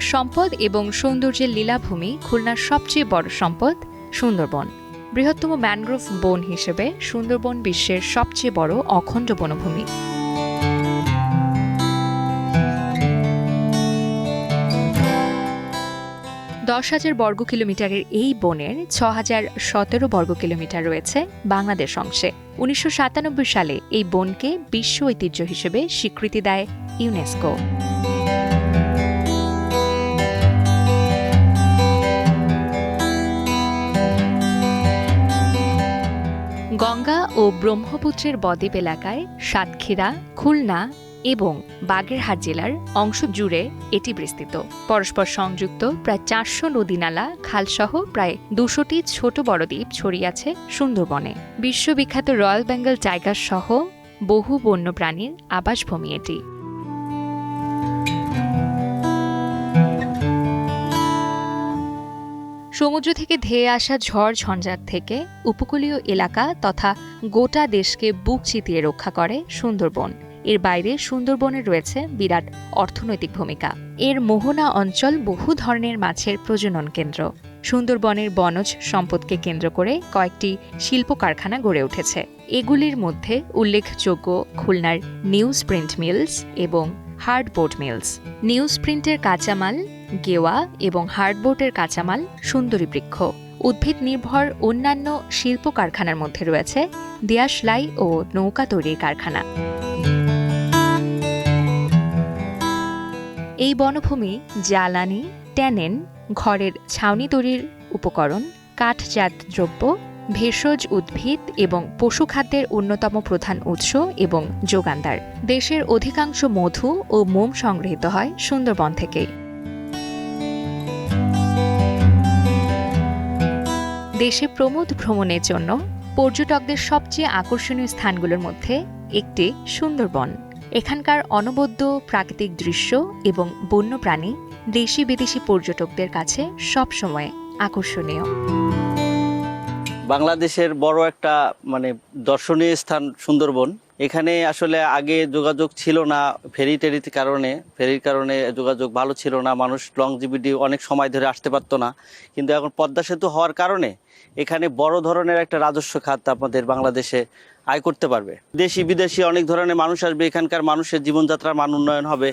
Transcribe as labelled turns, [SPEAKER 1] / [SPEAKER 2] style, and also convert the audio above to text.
[SPEAKER 1] সম্পদ এবং সৌন্দর্যের লীলাভূমি খুলনার সবচেয়ে বড় সম্পদ সুন্দরবন। বৃহত্তম ম্যানগ্রোভ বন হিসেবে সুন্দরবন বিশ্বের সবচেয়ে বড় অখণ্ড বনভূমি। দশ হাজার বর্গ কিলোমিটারের এই বনের ছ হাজার সতেরো বর্গ কিলোমিটার রয়েছে বাংলাদেশ অংশে। উনিশশো সাতানব্বই সালে এই বনকে বিশ্ব ঐতিহ্য হিসেবে স্বীকৃতি দেয় ইউনেস্কো। গঙ্গা ও ব্রহ্মপুত্রের বদ্বীপ এলাকায় সাতক্ষীরা, খুলনা এবং বাগেরহাট জেলার অংশ জুড়ে এটি বিস্তৃত। পরস্পর সংযুক্ত প্রায় চারশো নদীনালা, খালসহ প্রায় দুশোটি ছোট বড় দ্বীপ ছড়িয়ে আছে সুন্দরবনে। বিশ্ববিখ্যাত রয়্যাল বেঙ্গল টাইগার সহ বহু বন্যপ্রাণীর আবাসভূমি এটি। সমুদ্র থেকে ধেয়ে আসা ঝড় ঝঞ্ঝাট থেকে উপকূলীয় এলাকা তথা গোটা দেশকে বুক চিতিয়ে রক্ষা করে সুন্দরবন। এর বাইরে সুন্দরবনের রয়েছে বিরাট অর্থনৈতিক ভূমিকা। এর মোহনা অঞ্চল বহু ধরনের মাছের প্রজনন কেন্দ্র। সুন্দরবনের বনজ সম্পদকে কেন্দ্র করে কয়েকটি শিল্প কারখানা গড়ে উঠেছে। এগুলির মধ্যে উল্লেখযোগ্য খুলনার নিউজ প্রিন্ট মিলস এবং হার্ডবোর্ড মিলস। নিউজ প্রিন্টের কাঁচামাল গেওয়া এবং হার্ডবোর্ডের কাঁচামাল সুন্দরী বৃক্ষ। উদ্ভিদ নির্ভর অন্যান্য শিল্প কারখানার মধ্যে রয়েছে দেয়াশলাই ও নৌকা তৈরির কারখানা। এই বনভূমি জ্বালানি, ট্যানেন, ঘরের ছাউনি তৈরির উপকরণ, কাঠজাত দ্রব্য, ভেষজ উদ্ভিদ এবং পশু খাদ্যের অন্যতম প্রধান উৎস এবং যোগানদার। দেশের অধিকাংশ মধু ও মোম সংগৃহীত হয় সুন্দরবন থেকেই। দেশে প্রমোদ ভ্রমণের জন্য পর্যটকদের সবচেয়ে আকর্ষণীয় স্থানগুলোর মধ্যে একটি সুন্দরবন। এখানকার অনবদ্য প্রাকৃতিক দৃশ্য এবং বন্যপ্রাণী দেশি বিদেশি পর্যটকদের কাছে সবসময় আকর্ষণীয়।
[SPEAKER 2] বাংলাদেশের বড় একটা মানে দর্শনীয় স্থান সুন্দরবন। এখানে আসলে আগে যোগাযোগ ছিল না ফেরি টেরির কারণে, ফেরির কারণে যোগাযোগ ভালো ছিল না, মানুষ লংজিবিটি অনেক সময় ধরে আসতে পারতো না। কিন্তু এখন পদ্মা সেতু হওয়ার কারণে এখানে বড় ধরনের একটা রাজস্ব খাত আমাদের বাংলাদেশে আয় করতে পারবে। দেশি বিদেশি অনেক ধরনের মানুষ আসবে, এখানকার মানুষের জীবনযাত্রার মান উন্নয়ন হবে।